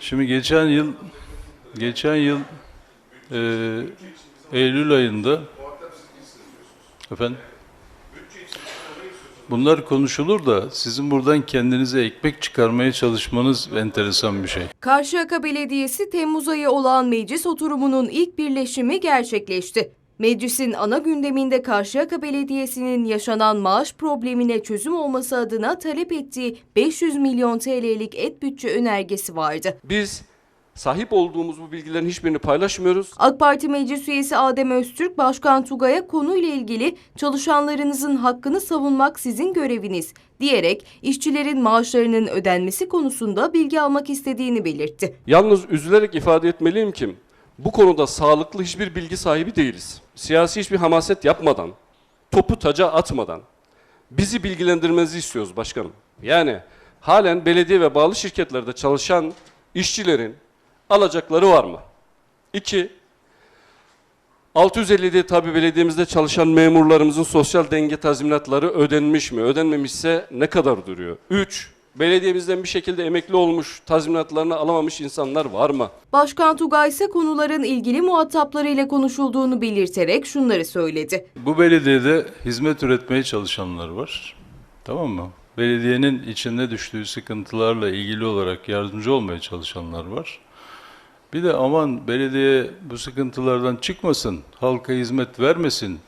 Şimdi geçen yıl geçen yıl e, Eylül ayında efendim Bunlar konuşulur da sizin buradan kendinize ekmek çıkarmaya çalışmanız enteresan bir şey. Karşıyaka Belediyesi Temmuz ayı olan meclis oturumunun ilk birleşimi gerçekleşti. Meclisin ana gündeminde Karşıyaka Belediyesi'nin yaşanan maaş problemine çözüm olması adına talep ettiği 500 milyon TL'lik et bütçe önergesi vardı. Biz sahip olduğumuz bu bilgilerin hiçbirini paylaşmıyoruz. AK Parti Meclis Üyesi Adem Öztürk, Başkan Tugay'a konuyla ilgili çalışanlarınızın hakkını savunmak sizin göreviniz diyerek işçilerin maaşlarının ödenmesi konusunda bilgi almak istediğini belirtti. Yalnız üzülerek ifade etmeliyim ki bu konuda sağlıklı hiçbir bilgi sahibi değiliz. Siyasi hiçbir hamaset yapmadan, topu taca atmadan bizi bilgilendirmenizi istiyoruz başkanım. Yani halen belediye ve bağlı şirketlerde çalışan işçilerin alacakları var mı? İki, 657 tabi belediyemizde çalışan memurlarımızın sosyal denge tazminatları ödenmiş mi? Ödenmemişse ne kadar duruyor? 3. Belediyemizden bir şekilde emekli olmuş, tazminatlarını alamamış insanlar var mı? Başkan Tugay ise konuların ilgili muhataplarıyla konuşulduğunu belirterek şunları söyledi. Bu belediyede hizmet üretmeye çalışanlar var. Tamam mı? Belediyenin içinde düştüğü sıkıntılarla ilgili olarak yardımcı olmaya çalışanlar var. Bir de aman belediye bu sıkıntılardan çıkmasın, halka hizmet vermesin,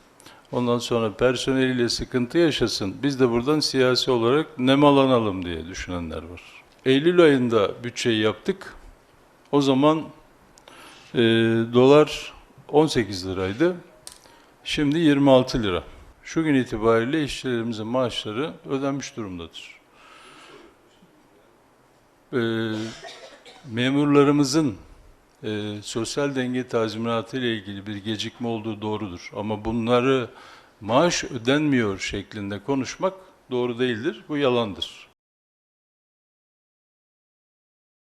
ondan sonra personeliyle sıkıntı yaşasın, biz de buradan siyasi olarak nemalanalım diye düşünenler var. Eylül ayında bütçeyi yaptık. O zaman e, dolar 18 liraydı. Şimdi 26 lira. Şu gün itibariyle işçilerimizin maaşları ödenmiş durumdadır. Ee, memurlarımızın e, sosyal denge tazminatı ile ilgili bir gecikme olduğu doğrudur. Ama bunları maaş ödenmiyor şeklinde konuşmak doğru değildir. Bu yalandır.